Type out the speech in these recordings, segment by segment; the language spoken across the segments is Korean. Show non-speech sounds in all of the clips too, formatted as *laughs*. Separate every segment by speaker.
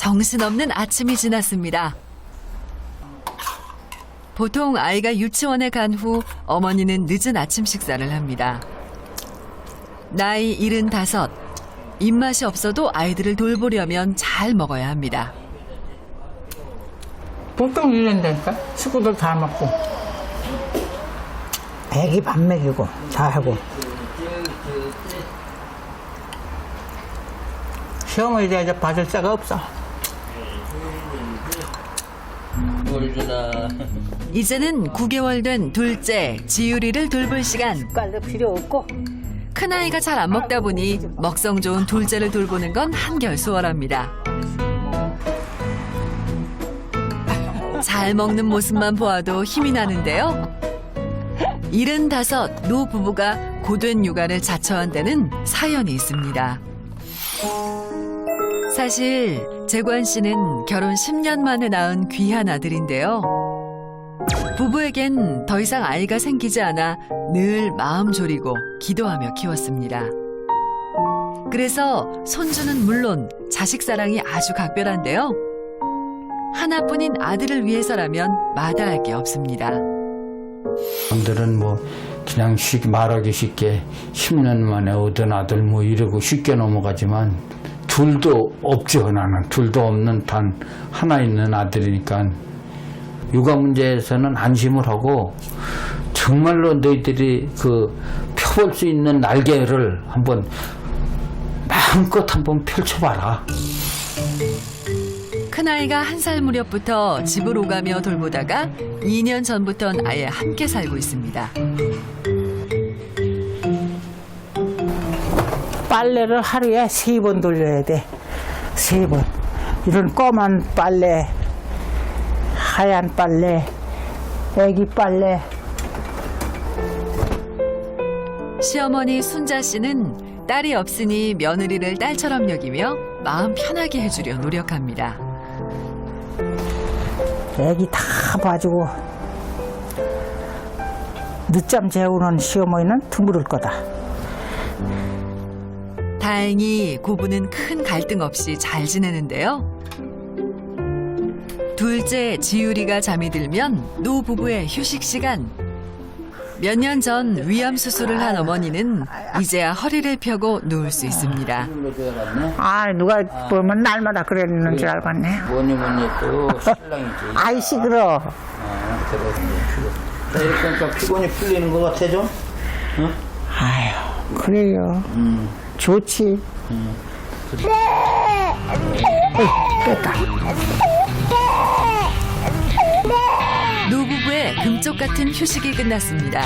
Speaker 1: 정신없는 아침이 지났습니다. 보통 아이가 유치원에 간 후 어머니는 늦은 아침 식사를 합니다. 나이 75. 입맛이 없어도 아이들을 돌보려면 잘 먹어야 합니다.
Speaker 2: 보통 이런다니까 식구들 다 먹고 애기 밥 먹이고 다 하고 시어머니 이제 받을 자가 없어
Speaker 3: 뭘 주나.
Speaker 1: 이제는 9개월 된 둘째 지유리를 돌볼 시간.
Speaker 2: 깔도 필요 없고
Speaker 1: 큰아이가 잘 안 먹다 보니 먹성 좋은 둘째를 돌보는 건 한결 수월합니다. 잘 먹는 모습만 보아도 힘이 나는데요. 75 노 부부가 고된 육아를 자처한 데는 사연이 있습니다. 사실 재관 씨는 결혼 10년 만에 낳은 귀한 아들인데요. 부부에겐 더 이상 아이가 생기지 않아 늘 마음 졸이고 기도하며 키웠습니다. 그래서 손주는 물론 자식 사랑이 아주 각별한데요. 하나뿐인 아들을 위해서라면 마다할 게 없습니다.
Speaker 4: 남들은 뭐 그냥 쉽게 말하기 쉽게 10년 만에 얻은 아들 뭐 이러고 쉽게 넘어가지만 둘도 없죠 나는 둘도 없는 단 하나 있는 아들이니까 육아 문제에서는 안심을 하고 정말로 너희들이 그 펴볼 수 있는 날개를 한번 마음껏 한번 펼쳐봐라.
Speaker 1: 큰아이가 한 살 무렵부터 집을 오가며 돌보다가 2년 전부턴 아예 함께 살고 있습니다.
Speaker 2: 빨래를 하루에 세 번 돌려야 돼 세 번 이런 검은 빨래 하얀 빨래 애기 빨래
Speaker 1: 시어머니 순자 씨는 딸이 없으니 며느리를 딸처럼 여기며 마음 편하게 해주려 노력합니다.
Speaker 2: 애기 다 봐주고 늦잠 재우는 시어머니는 드물을 거다.
Speaker 1: 다행히 고부는 큰 갈등 없이 잘 지내는데요. 둘째 지유리가 잠이 들면 노 부부의 휴식 시간. 몇 년 전 위암 수술을 한 어머니는 이제야 허리를 펴고 누울 수 있습니다.
Speaker 2: 아 누가 보면 날마다 그랬는 줄 알겠네.
Speaker 4: 뭐니 뭐니 또 신랑이지.
Speaker 2: 아이 시끄러.
Speaker 4: 아, 그래. 이렇게 하니까 피곤이 풀리는 것 같아 좀?
Speaker 2: 아유 그래요. 좋지. 뺐다.
Speaker 1: 노부부의 금쪽 같은 휴식이 끝났습니다.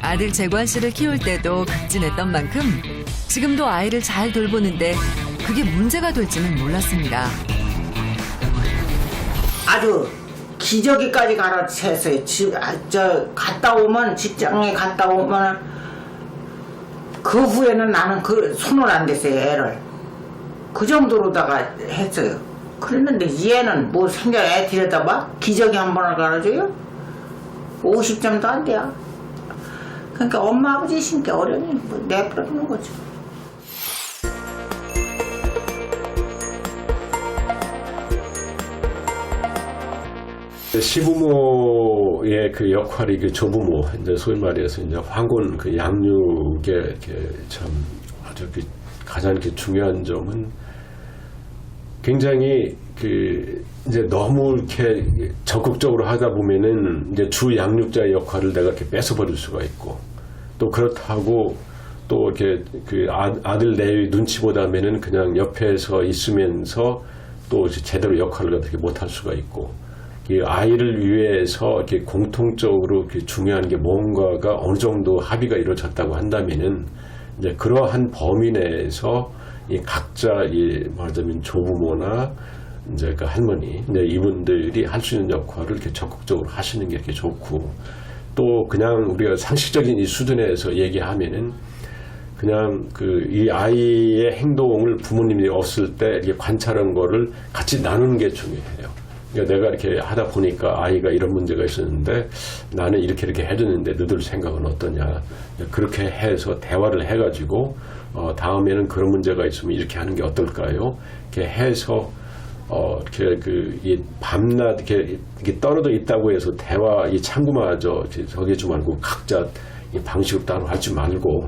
Speaker 1: 아들 재관 씨를 키울 때도 극진했던 만큼 지금도 아이를 잘 돌보는데 그게 문제가 될지는 몰랐습니다.
Speaker 5: 아주 기저귀까지 갈아챘어요. 집, 아, 저 갔다 오면 직장에 갔다 오면 그 후에는 나는 그 손을 안 댔어요. 애를 그 정도로다가 했어요. 그랬는데 얘는 뭐 생겨 애 들여다봐 기저귀 한 번을 갈아줘요? 50점도 안 돼요. 그러니까 엄마 아버지 신께 어려니 뭐 내버리는 거죠.
Speaker 6: 시부모의 그 역할이 그 조부모 이제 소위 말해서 이제 황혼 그 이렇게 참 아주 그 가장 이렇게 중요한 점은 굉장히 그 이제 너무 이렇게 적극적으로 하다 보면은 이제 주 양육자의 역할을 내가 이렇게 뺏어버릴 수가 있고 또 그렇다고 또 이렇게 그 아, 아들 내 눈치보다면은 그냥 옆에서 있으면서 또 제대로 역할을 어떻게 못할 수가 있고 이 아이를 위해서 이렇게 공통적으로 이렇게 중요한 게 뭔가가 어느 정도 합의가 이루어졌다고 한다면은 이제 그러한 범위 내에서 이 각자 이 말하자면 조부모나 이제 그 할머니 이제 이분들이 할 수 있는 역할을 이렇게 적극적으로 하시는 게 이렇게 좋고 또 그냥 우리가 상식적인 이 수준에서 얘기하면은 그냥 그 이 아이의 행동을 부모님이 없을 때 이렇게 관찰한 거를 같이 나누는 게 중요해요. 그러니까 내가 이렇게 하다 보니까 아이가 이런 문제가 있었는데 나는 이렇게 이렇게 해줬는데 너들 생각은 어떠냐. 그렇게 해서 대화를 해가지고 어, 다음에는 그런 문제가 있으면 이렇게 하는 게 어떨까요? 이렇게 해서 어, 이렇게 그, 이 밤낮 이렇게, 이렇게 떨어져 있다고 해서 대화, 이 창구마저 저기 좀 말고 각자 이 방식으로 따로 하지 말고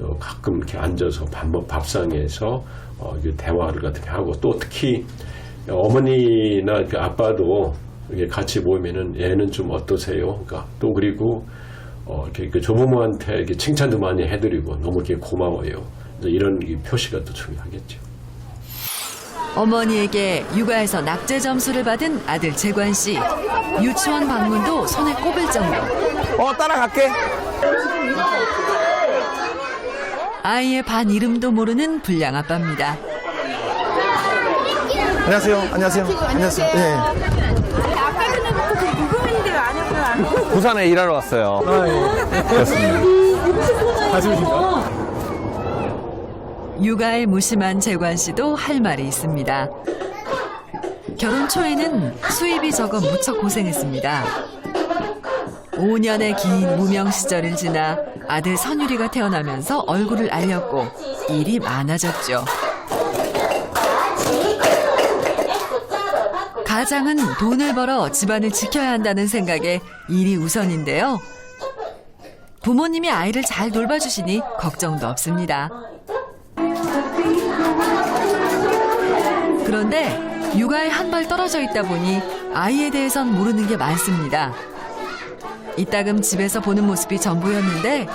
Speaker 6: 어, 가끔 이렇게 앉아서 밥, 먹- 밥상에서 어, 이게 대화를 같은 게 하고 또 특히 어머니나 그 아빠도 이렇게 같이 모이면은 얘는 좀 어떠세요? 그러니까 또 그리고 어, 이렇게 그 조부모한테 이렇게 칭찬도 많이 해드리고 너무 이렇게 고마워요. 이런 이 표시가 또 중요하겠죠.
Speaker 1: 어머니에게 육아에서 낙제 점수를 받은 아들 재관 씨. 유치원 방문도 손에 꼽을 정도.
Speaker 7: 어 따라갈게.
Speaker 1: 아이의 반 이름도 모르는 불량 아빠입니다.
Speaker 7: 안녕하세요. 안녕하세요. 안녕하세요. 예.
Speaker 8: 아까 전에부터 그 궁금했는데 안 했구나.
Speaker 7: 부산에 일하러 왔어요. 그렇습니다.
Speaker 1: 육아에 무심한 재관 씨도 할 말이 있습니다. 결혼 초에는 수입이 적어 무척 고생했습니다. 5년의 긴 무명 시절을 지나 아들 선율이가 태어나면서 얼굴을 알렸고 일이 많아졌죠. 가장은 돈을 벌어 집안을 지켜야 한다는 생각에 일이 우선인데요. 부모님이 아이를 잘 돌봐주시니 걱정도 없습니다. 그런데 육아에 한 발 떨어져 있다 보니 아이에 대해선 모르는 게 많습니다. 이따금 집에서 보는 모습이 전부였는데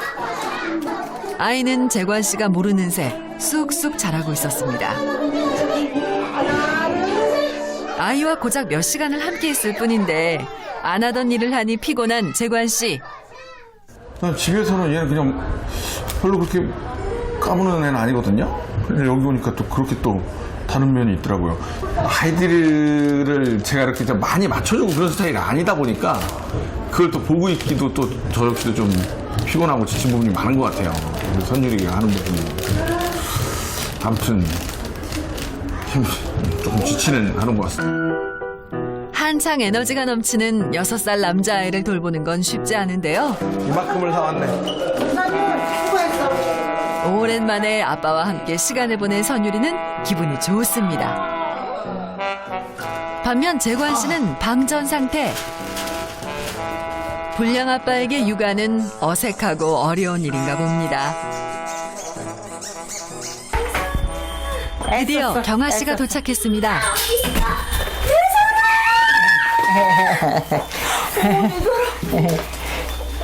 Speaker 1: 아이는 재관 씨가 모르는 새 쑥쑥 자라고 있었습니다. 아이와 고작 몇 시간을 함께 있을 뿐인데 안 하던 일을 하니 피곤한 재관 씨.
Speaker 9: 난 집에서는 얘는 그냥 별로 그렇게 까부는 애는 아니거든요. 근데 여기 오니까 또 그렇게 또 다른 면이 있더라고요. 아이들을 제가 이렇게 좀 많이 맞춰주고 그런 스타일이 아니다 보니까 그걸 또 보고 있기도 또 저 역시도 좀 피곤하고 지친 부분이 많은 것 같아요. 우리 선율이가 하는 부분이. 아무튼 힘, 조금 지치는 하는 것 같습니다.
Speaker 1: 한창 에너지가 넘치는 6살 남자아이를 돌보는 건 쉽지 않은데요.
Speaker 7: 이만큼을 사왔네.
Speaker 1: 오랜만에 아빠와 함께 시간을 보낸 선율이는 기분이 좋습니다. 반면 재관 씨는 방전 상태. 불량 아빠에게 육아는 어색하고 어려운 일인가 봅니다. 드디어 경아 씨가 도착했습니다.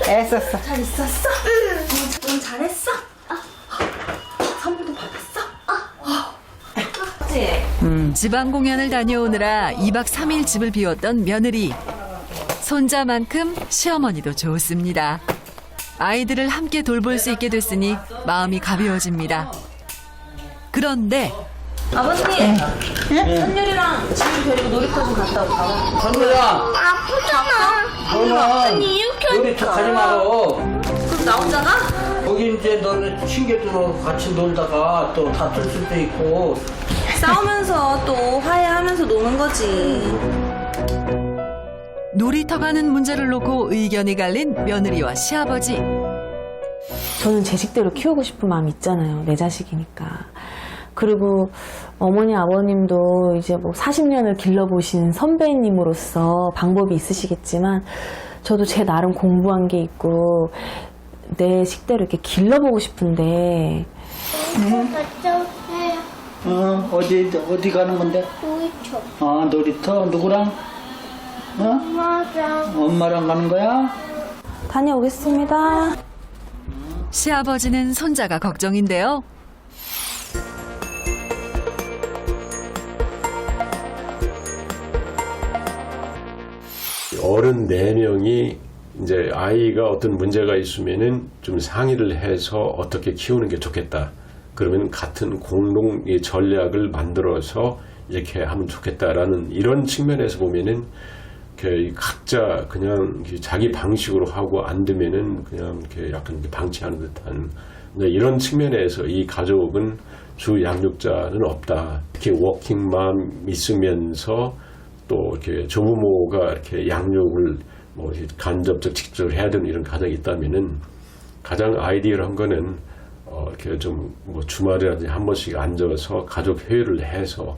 Speaker 2: 애썼어.
Speaker 8: 잘 있었어? 넌 잘했어? 선물도 받았어? 그치?
Speaker 1: 지방 공연을 다녀오느라 2박 3일 집을 비웠던 며느리. 손자만큼 시어머니도 좋습니다. 아이들을 함께 돌볼 수 있게 됐으니 마음이 가벼워집니다. 그런데
Speaker 8: 아버님, 선율이랑 지금 데리고 놀이터 좀 갔다 올까?
Speaker 3: 선우야,
Speaker 8: 아프잖아.
Speaker 3: 너는
Speaker 8: 아니, 이렇게
Speaker 3: 우리 척 하지 말어.
Speaker 8: 그럼 나 혼자 가?
Speaker 3: 거기 이제 너네 친구들하고 같이 놀다가 또 다툴 수도 있고.
Speaker 8: 싸우면서 또 화해하면서 노는 거지.
Speaker 1: 놀이터 가는 문제를 놓고 의견이 갈린 며느리와 시아버지.
Speaker 10: 저는 제 식대로 키우고 싶은 마음 있잖아요. 내 자식이니까. 그리고 어머니 아버님도 이제 뭐 40년을 길러보신 선배님으로서 방법이 있으시겠지만 저도 제 나름 공부한 게 있고 내 식대로 이렇게 길러보고 싶은데
Speaker 11: 어, 어디, 어디 가는 건데?
Speaker 12: 놀이터
Speaker 11: 아, 놀이터? 누구랑? 어?
Speaker 12: 엄마랑
Speaker 11: 엄마랑 가는 거야?
Speaker 10: 다녀오겠습니다.
Speaker 1: 시아버지는 손자가 걱정인데요.
Speaker 6: 어른 네명이 이제 아이가 어떤 문제가 있으면은 좀 상의를 해서 어떻게 키우는 게 좋겠다. 그러면 같은 공동 의 전략을 만들어서 이렇게 하면 좋겠다라는 이런 측면에서 보면은 각자 그냥 자기 방식으로 하고 안 되면은 그냥 약간 방치하는 듯한 이제 이런 측면에서 이 가족은 주 양육자는 없다. 특히 워킹맘 있으면서 또 이렇게 조부모가 이렇게 양육을 뭐 간접적 직접적으로 해야 되는 이런 가정이 있다면은 가장 아이디어한 거는 어 이렇게 좀 뭐 주말이라든지 한 번씩 앉아서 가족 회의를 해서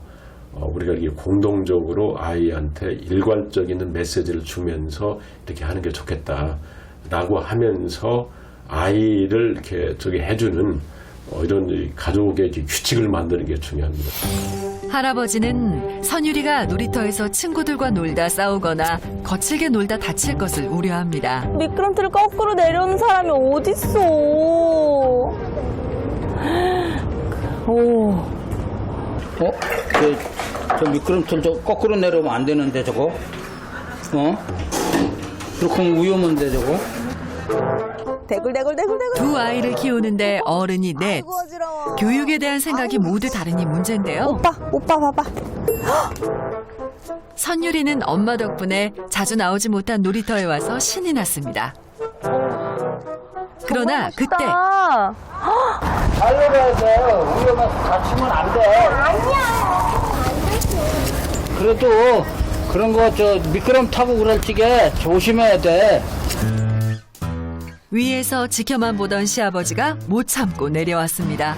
Speaker 6: 어, 우리가 이렇게 공동적으로 아이한테 일관적인 메시지를 주면서 이렇게 하는 게 좋겠다라고 하면서 아이를 이렇게 저기 해주는 어, 이런 이 가족의 규칙을 만드는 게 중요합니다.
Speaker 1: 할아버지는 선율이가 놀이터에서 친구들과 놀다 싸우거나 거칠게 놀다 다칠 것을 우려합니다.
Speaker 10: 미끄럼틀을 거꾸로 내려오는 사람이 어딨어. 오.
Speaker 11: 어? 저, 저 미끄럼틀 저 거꾸로 내려오면 안 되는데 저거? 어? 그렇게 하면 위험한데 저거?
Speaker 10: 대굴대굴대굴대굴.
Speaker 1: 두 아이를 키우는데 어른이 넷.
Speaker 10: 어지러워.
Speaker 1: 교육에 대한 생각이 모두 다르니 문제인데요.
Speaker 10: 오빠, 오빠 봐봐. *gasps*
Speaker 1: 선율이는 엄마 덕분에 자주 나오지 못한 놀이터에 와서 신이 났습니다. 그러나 그때
Speaker 10: 아,
Speaker 11: 달려 가야 돼. 위험해서 다치면 안 돼. 그래도 그런 거 저 미끄럼 타고 그럴 적에 조심해야 돼.
Speaker 1: 위에서 지켜만 보던 시아버지가 못 참고 내려왔습니다.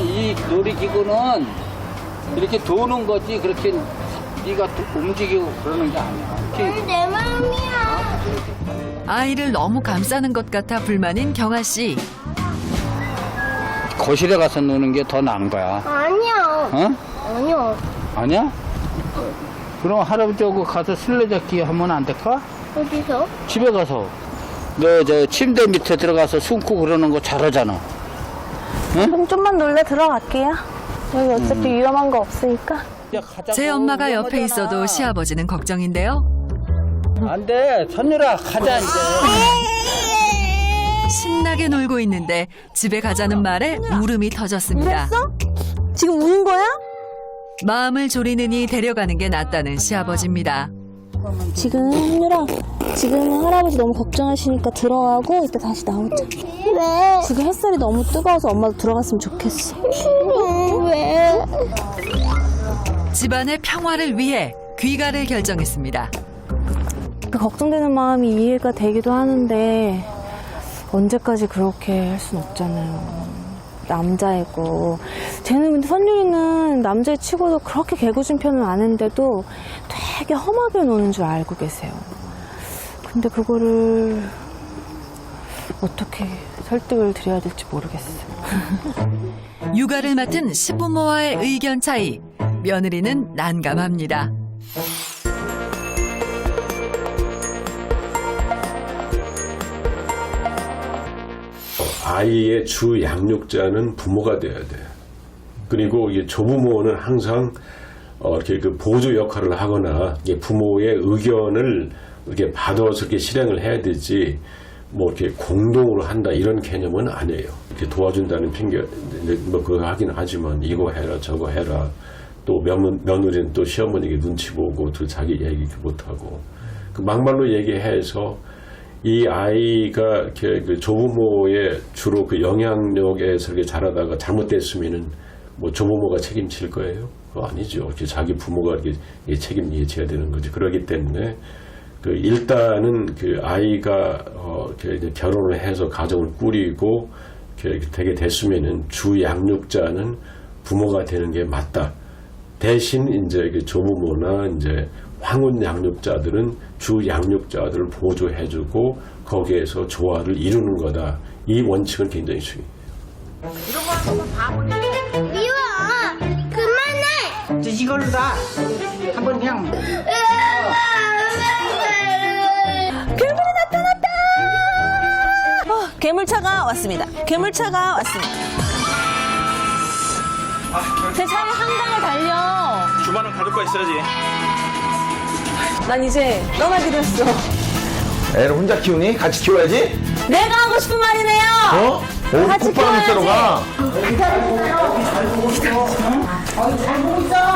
Speaker 11: 이 놀이기구는 이렇게 도는 거지 그렇게 네가 도- 움직이고 그러는 게 아니야. 이렇게
Speaker 12: 내 마음이야.
Speaker 1: 아이를 너무 감싸는 것 같아 불만인 경아 씨.
Speaker 11: 거실에 가서 노는 게 더 나은 거야.
Speaker 12: 아니야.
Speaker 11: 어?
Speaker 12: 아니야.
Speaker 11: 아니야? 그럼 할아버지하고 가서 술래잡기 하면 안 될까?
Speaker 12: 어디서?
Speaker 11: 집에 가서 너 저 침대 밑에 들어가서 숨고 그러는 거 잘하잖아.
Speaker 10: 그럼 좀만 놀래 들어갈게요. 여기 어차피 위험한 거 없으니까.
Speaker 1: 제 엄마가 옆에 있어도 시아버지는 걱정인데요.
Speaker 11: 안 돼. 선율아 가자 이제.
Speaker 1: 신나게 놀고 있는데 집에 가자는 말에 울음이 터졌습니다.
Speaker 10: 지금 우는 거야?
Speaker 1: 마음을 졸이느니 데려가는 게 낫다는 시아버지입니다.
Speaker 10: 지금 한유라 지금 할아버지 너무 걱정하시니까 들어가고 이따 다시 나오자.
Speaker 12: 왜?
Speaker 10: 지금 햇살이 너무 뜨거워서 엄마도 들어갔으면 좋겠어.
Speaker 12: 왜?
Speaker 1: 집안의 평화를 위해 귀가를 결정했습니다.
Speaker 10: 그 걱정되는 마음이 이해가 되기도 하는데 언제까지 그렇게 할 순 없잖아요. 남자이고 쟤는 근데 선율이는 남자애 치고도 그렇게 개구진 편은 아닌데도 되게 험하게 노는 줄 알고 계세요. 근데 그거를 어떻게 설득을 드려야 될지 모르겠어요. *laughs*
Speaker 1: 육아를 맡은 시부모와의 의견 차이. 며느리는 난감합니다.
Speaker 6: 아이의 주 양육자는 부모가 돼야 돼. 그리고 이게 조부모는 항상 어, 이렇게 그 보조 역할을 하거나 부모의 의견을 이렇게 받아서 이렇게 실행을 해야 되지 뭐 이렇게 공동으로 한다 이런 개념은 아니에요. 이렇게 도와준다는 핑계 뭐 그거 하긴 하지만 이거 해라 저거 해라 또 며느, 며느리는 또 시어머니에게 눈치 보고 또 자기 얘기 못하고 그 막말로 얘기해서 이 아이가 그 조부모의 주로 그 영향력에서 이렇게 자라다가 잘못됐으면은 뭐 조부모가 책임질 거예요? 아니죠. 자기 부모가 이렇게 이 책임져야 되는 거지. 그러기 때문에 그 일단은 그 아이가 어 이제 결혼을 해서 가정을 꾸리고 되게 됐으면은 주 양육자는 부모가 되는 게 맞다. 대신 이제 그 조부모나 이제 황혼 양육자들은 주 양육자들을 보조해주고 거기에서 조화를 이루는 거다. 이 원칙은 굉장히 중요해요.
Speaker 12: 미워. 그만해.
Speaker 5: 이제 이걸로 다 한번 그냥
Speaker 10: 괴물이 나타났다! 어, 괴물차가 왔습니다. 괴물차가 왔습니다. 제 차에 한강을 달려.
Speaker 7: 주말은 가족과 있어야지.
Speaker 10: 난 이제 떠나기로 했어.
Speaker 7: 애를 혼자 키우니? 같이 키워야지.
Speaker 10: 내가 하고 싶은 말이네요.
Speaker 7: 어? 오,
Speaker 10: 같이
Speaker 7: 콧바람 쐬러 가.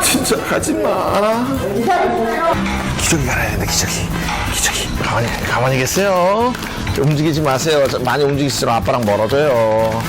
Speaker 7: 진짜 가지 마. 기저귀 갈아야 된다, 기저귀. 기저귀. 가만히, 가만히 계세요. 움직이지 마세요. 많이 움직이시면 아빠랑 멀어져요.